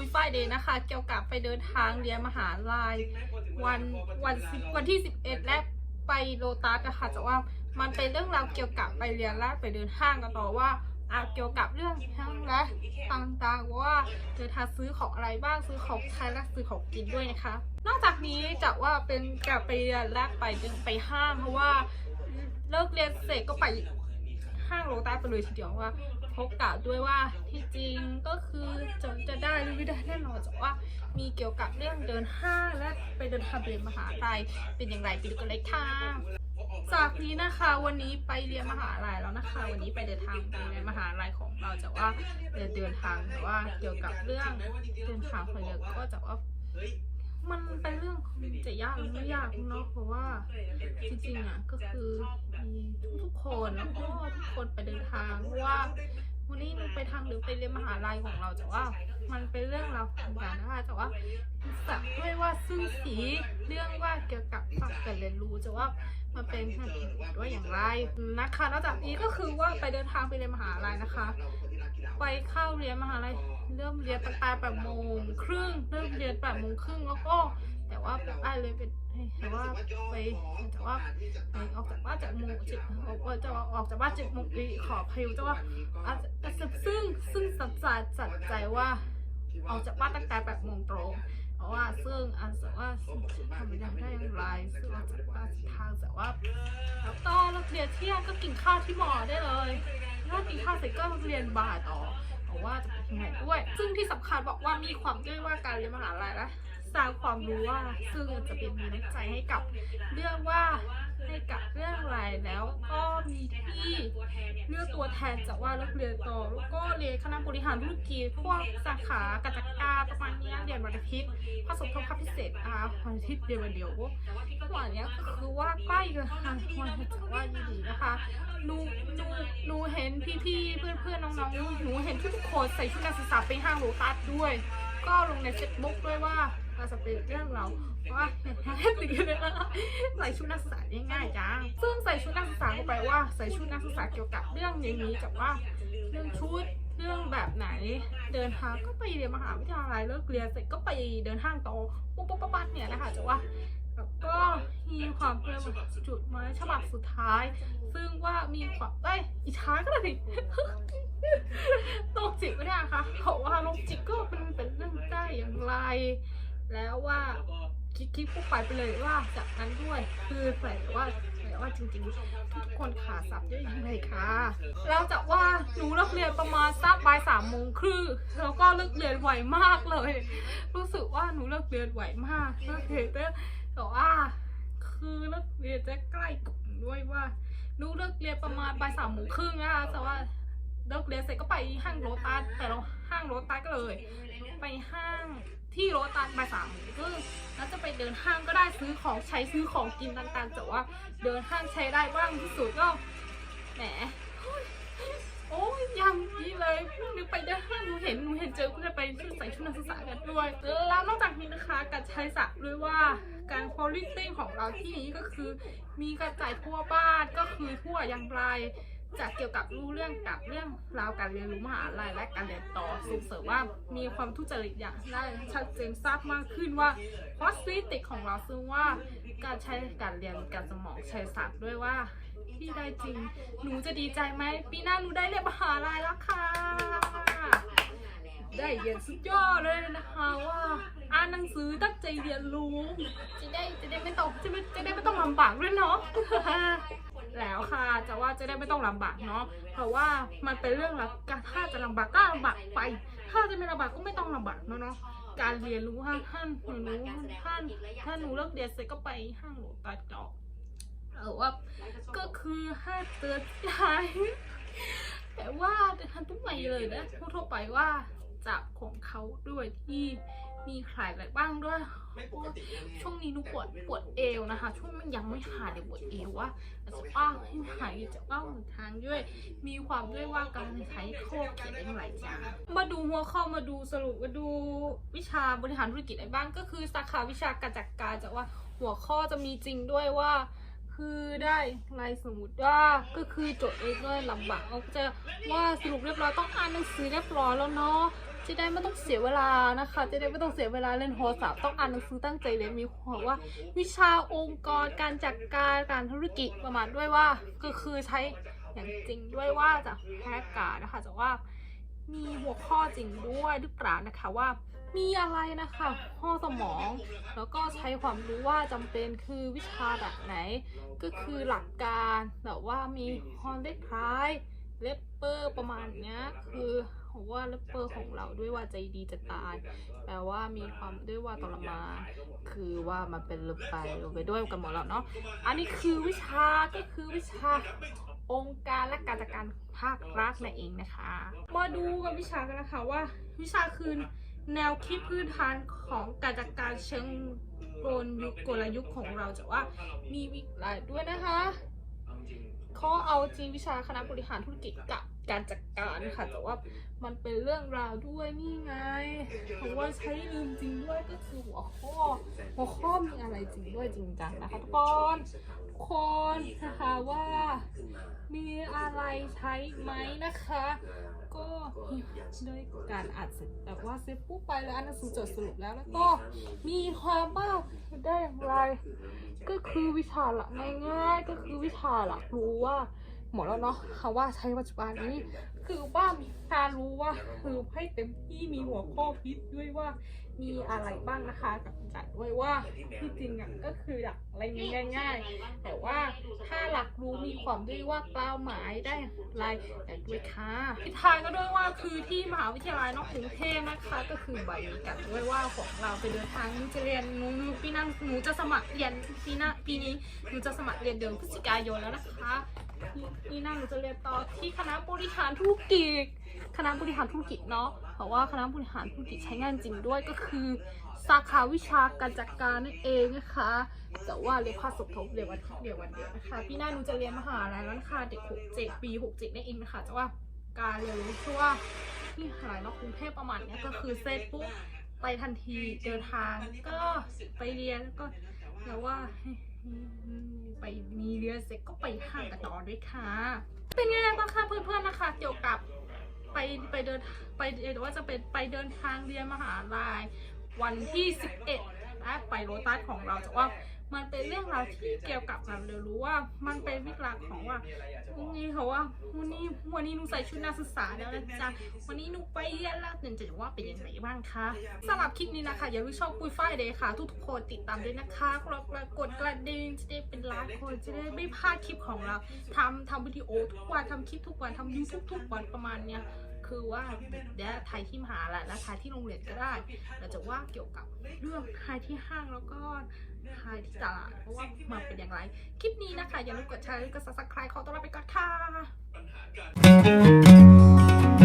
ปุ้ยฝ้ายเดย์นะคะ เกี่ยวกับไปเดินทางเรียนมหาลัยวันวันวันที่ 11 และไปโลตัสนะคะแต่ว่ามันเป็นเรื่องราวเกี่ยวกับไปเรียนและไปเดินห้างกันต่อว่าอะเกี่ยวกับเรื่องห้างและต่างๆว่าเดินทางซื้อของอะไรบ้างซื้อของใช้และซื้อของกินด้วยนะคะ นอกจากนี้จะว่าเป็นการไปเรียนและไปเดินไปห้างเพราะว่าเลิกเรียนเสร็จก็ไป ห้างโลตัสไปเลยทีเดียวว่าพบกล่าวด้วยว่าที่จริงก็คือจะจะได้หรือไม่ได้แน่นอนแต่ว่ามีเกี่ยวกับเรื่องเดินห้างและไปเดินทางเรียนมหาลัยเป็นอย่างไรไปดูกันเลยค่ะจากนี้นะคะวันนี้ไปเรียนมหาลัยแล้วนะคะ วันนี้ไปเดินทางไปเรียนมหาลัยของเราจะว่าเดินเดินทางแต่ว่าเกี่ยวกับเรื่องเดินทางไปเรียนก็จะว่า มันเป็นเรื่องจะยากหรือไม่ยากเนาะเพราะว่าจริงๆอะก็คือมีทุกๆคนแล้วก็ทุกคนไปเดินทางเพราะว่าวันนี้ไปทางหรือไปเรียนมหาลัยของเราแต่ว่า มันเป็นเรื่องราวของการนะคะแต่ว่าสักด้วยว่าซึ่งสีเรื่องว่าเกี่ยวกับฝั่งการเรียนรู้จะว่ามันเป็นเหตุผลว่าอย่างไรนะคะนอกจากนี้ก็คือว่าไปเดินทางไปเรียนมหาลัยนะคะ ไปเข้าเรียนมหาลัยเริ่มเรียนตั้งแต่แปดโมงครึ่งเริ่มเรียนแปดโมงครึ่งแล้วก็แต่ว่าไปเลยเป็นแต่ว่าไปแต่ว่าไปออกจากบ้านจากโมงเจ็ดออกจะออกจากบ้านเจ็ดโมงอีขอพายุจะว่าอาจจะซึ่งซึ่งสัจจะสัจใจว่าออกจากบ้านตั้งแต่แปดโมงตรง เพราะว่าซึ่งอันแต่ว่าทำไม่ได้ได้อย่างไรซึ่งเราจะตานทางแต่ว่าแล้วก็เราเรียนเที่ยงก็กินข้าวที่มอได้เลยถ้ากินข้าวเสร็จก็เรียนบ่ายต่อเพราะว่าจะเป็นยังไงด้วย ซึ่งที่สำคัญบอกว่ามีความด้วยว่าการเรียนมหาลัยและ สร้างความรู้ว่า ซึ่งจะเป็นมีน้ำใจให้กับเรื่องว่าให้กับเรื่องอะไรแล้วก็มีที่เลือกตัวแทนจากว่าเลิกเรียนต่อแล้วก็เรียนคณะบริหารธุรกิจพวกสาขาการจัดการประมาณนี้เรียนวันอาทิตย์ผสมทบคาบพิเศษอ่าวันอาทิตย์เรียนวันเดียววันนี้ก็คือว่าใกล้กันค่ะวันจะว่าดีนะคะหนูหนูหนูเห็นพี่ๆเพื่อนๆน้องๆหนูเห็นทุกคนใส่ชุดนักศึกษาไปห้างโลตัสด้วย ก็ลงในเฟซบุ๊กด้วยว่า เราจะเป็นเรื่องเราว่าติดเลยนใส่ชุดนักศึกษาง่ายๆจ้าซึ่งใส่ชุดนักศึกษาเข้าไปว่าใส่ชุดนักศึกษาเกี่ยวกับเรื่องอย่างนี้กับว่าเรื่องชุดเรื่องแบบไหนเดินทางก็ไปเรียนมหาวิทยาลัยเลิกเรียนเสร็จก็ไปเดินห้างโตอปุ๊บปุ๊บปั๊บปั๊บเนี่ยนะคะจะว่าก็มีความเพื่อจุดหมาฉบับสุดท้าย ซึ่งว่ามีความได้ยอิจฉาก็เลยโรคจิตไม่ได้ค่ะเพราะว่าโรคจิตก็เป็นเป็นเรื่องได้อย่างไร แล้วว่าคิดคิดปุ๊บไปไปเลยว่าจากนั้นด้วย คือแต่ว่าแต่ว่าจริงๆ ทุกคนขาสับด้วยยังไงคะแล้วจากว่าหนูเลิกเรียนประมาณสักบ่ายสามโมงครึ่งแล้วก็เลิกเรียนไวมากเลย รู้สึกว่าหนูเลิกเรียนไวมากเลิกเรียนแต่แต่ว่าคือเลิกเรียนจะใกล้กับหนูด้วยว่าหนูเลิกเรียนประมาณบ่ายสามโมงครึ่งนะคะแต่ว่าเลิกเรียนเสร็จก็ไปห้างโรตัสแต่เราห้างโรตัสก็เลย ไปห้าง ที่โรตัสบ่ายสามโมงครึ่งแล้วจะไปเดินห้างก็ได้ซื้อของใช้ซื้อของกินต่างๆแต่ว่าเดินห้างใช้ได้บ้างที่สุดก็แหมโอ้ยยังนี้เลยนึกไปเดินห้างหนูเห็นหนูเห็นเจอเพื่อนไปชุดใส่ชุดนักศึกษากันด้วยแล้วนอกจากนี้นะคะการใช้สักด้วยว่าการ quality ของเราที่นี้ก็คือ มีกระจายทั่วบ้านก็คือทั่วอย่างไร จะเกี่ยวกับรู้เรื่องกับเรื่องราวการเรียนรู้มหาลัยและการเรียนต่อส่งเสริมว่ามีความทุจริตอย่างได้ชัดเจนทราบมากขึ้นว่า quality ของเราซึ่งว่าการใช้การเรียนการสมองใช้ศัพท์ด้วยว่าที่ได้จริง หนูจะดีใจไหมปีหน้าหนูได้เรียนมหาลัยแล้วค่ะได้เรียนสุดยอดเลยนะคะว่าอ่านหนังสือตั้งใจเรียนรู้ จะได้จะได้ไม่ต้องจะไม่จะได้ไม่ต้องลำบากด้วยเนาะ แล้วค่ะ จะว่าจะได้ไม่ต้องลำบากเนาะเพราะว่ามันเป็นเรื่องละการถ้าจะลำบากก็ลำบากไป ถ้าจะไม่ลำบากก็ไม่ต้องลำบากเนาะเนาะการเรียนรู้ห้างท่านหนูรู้ท่านถ้าหนูเลิกเรียนเสร็จก็ไปห้างโลตัสต่อเออว่าก็คือห้าเตือนใจแต่ว่าทันทุกใหม่เลยนะทั่วไปว่าจับของเขาด้วยที่ มีขายอะไรบ้างด้วยเพราะว่าช่วงนี้หนูปวดปวดเอวนะคะ ช่วงมันยังไม่หายเดี๋ยวปวดเอวว่าอาจจะป้าให้หายจะป้าหนทางด้วย มีความด้วยว่าการใช้โคกเขียนได้หลายอย่างมาดูหัวข้อมาดูสรุปมาดูวิชาบริหารธุรกิจอะไรบ้าง ก็คือสาขาวิชาการจัดการจะว่าหัวข้อจะมีจริงด้วยว่า คือได้อะไรสมมติว่าก็คือโจทย์เองด้วยลำบากเอาจะว่าสรุปเรียบร้อยต้องอ่านหนังสือเรียบร้อยแล้วเนาะ จะได้ไม่ต้องเสียเวลานะคะ จะได้ไม่ต้องเสียเวลาเล่นโทรศัพท์ต้องอ่านหนังสือตั้งใจเรียนมีหัวว่า วิชาองค์กรการจัดการการธุรกิจประมาณด้วยว่าก็คือใช้อย่างจริงด้วยว่าจากแพทย์การนะคะแต่ว่ามีหัวข้อจริงด้วยหรือเปล่านะคะว่ามีอะไรนะคะข้อสมอง แล้วก็ใช้ความรู้ว่าจำเป็นคือวิชาแบบไหน ก็คือหลักการแต่ว่ามีคอนได้คล้ายเลปเปอร์ประมาณเนี้ยคือ ผมว่าเลปเปอร์ของเราด้วยว่าใจดีจะตายแปลว่ามีความด้วยว่าทรมานคือว่ามันเป็นลงไปลงไปด้วยกันหมดแล้วเนาะอันนี้คือวิชาก็คือวิชาองค์การและการจัดการภาครัฐนั่นเองนะคะ มาดูกับวิชากันนะคะว่า วิชาคือแนวคิดพื้นฐานของการจัดการเชิงกลยุคกลยุคของเราจะว่ามีวิหลายด้วยนะคะเข้อเอาจริงวิชาคณะบริหารธุรกิจกับการจัดการค่ะ แต่ว่ามันเป็นเรื่องราวด้วยนี่ไงเพราะว่าใช้ลืมจริงด้วยก็คือหัวข้อหัวข้อมีอะไรจริงด้วยจริงจังนะคะทุกคนทุกคนนะคะว่ามีอะไรใช้ไหมนะคะ ก็ด้วยการอัดเสร็จแบบว่าเซฟปุ๊บไปแล้วอันนั้นสูจดสรุปแล้วแล้วก็มีความว่าได้อย่างไร ก็คือวิชาหลักง่ายๆ ก็คือวิชาหลักรู้ว่าหมดแล้วเนาะคำว่าใช้ปัจจุบันนี้ คือว่ามีการรู้ว่าคือให้เต็มที่มีหัวข้อคิดด้วยว่า มีอะไรบ้างนะคะกับจัดด้วยว่าที่จริงอะก็คือหลักอะไรง่าย ๆ แต่ว่าถ้าหลักรู้มีความด้วยว่ากล่าหมายได้อะไรแต่ด้วยค่ะทิทายก็ด้วยว่าคือที่มหาวิทยาลัยนอกกรุงเทพนะคะ ก็คือใบนี้กันด้วยว่าของเราไปเดินทางนูจะเรียนหนูหนูปีนั้นหนูจะสมัครเรียนปีหน้าปีนี้หนูจะสมัครเรียนเดือนพฤศจิกายนแล้วนะคะ ปีหน้าหนูจะเรียนต่อที่คณะบริหารธุรกิจ คณะบริหารธุรกิจเนาะเพราะว่าคณะบริหารธุรกิจใช้งานจริงด้วยก็คือ สาขาวิชาการจัดการนั่นเองนะคะ แต่ว่าเรียนภาคสมทบเรียนวันเดียววันเดียวนะคะปีหน้าหนูจะเรียนมหาลัยแล้วนะคะเด็กหกเจ็ดปีหกเจ็ดนั่นเองนะคะแต่ว่าการเรียนรู้ชื่อว่าที่มหาลัยนอกกรุงเทพประมาณนี้ก็คือเสร็จปุ๊บไปทันทีเดินทางก็ไปเรียนแล้วก็แต่ว่า ไปมีเรือเสร็จก็ไปห้างกันต่อด้วยค่ะ เป็นไงบ้างคะเพื่อนๆนะคะ เกี่ยวกับไปไปเดินไปเดี๋ยวว่าจะเป็นไปเดินทางเรียนมหาลัยวันที่ 11และไปโรตัสของเราจะว่า มันเป็นเรื่องราวที่เกี่ยวกับการเรียนรู้ว่า มันเป็นวิกฤตของว่าวันนี้เขาว่าวันนี้วันนี้หนูใส่ชุดนักศึกษาแล้วนะจ๊ะวันนี้หนูไปเรียนแล้วหนูจะว่าเป็นยังไงบ้างคะสำหรับคลิปนี้นะคะอย่าลืมชอบปุยฝ้ายเลยค่ะ ทุกๆคนติดตามด้วยนะคะกดกดกระดิ่งจะได้เป็นล้านคนจะได้ไม่พลาดคลิปของเราทำทำวิดีโอทุกวันทำคลิปทุกวันทำยูทูบทุกวันประมาณเนี้ยคือว่าเดี๋ยวถ่ายที่มหาลัยและถ่ายที่โรงเรียนก็ได้เราจะว่าเกี่ยวกับเรื่องถ่ายที่ห้างแล้วก็ หาที่ตลาดเพราะว่ามันเป็นอย่างไร คลิปนี้นะคะ อย่าลืมกดแชร์กดซับสไครต์ขอต้อนรับไปก่อนค่ะ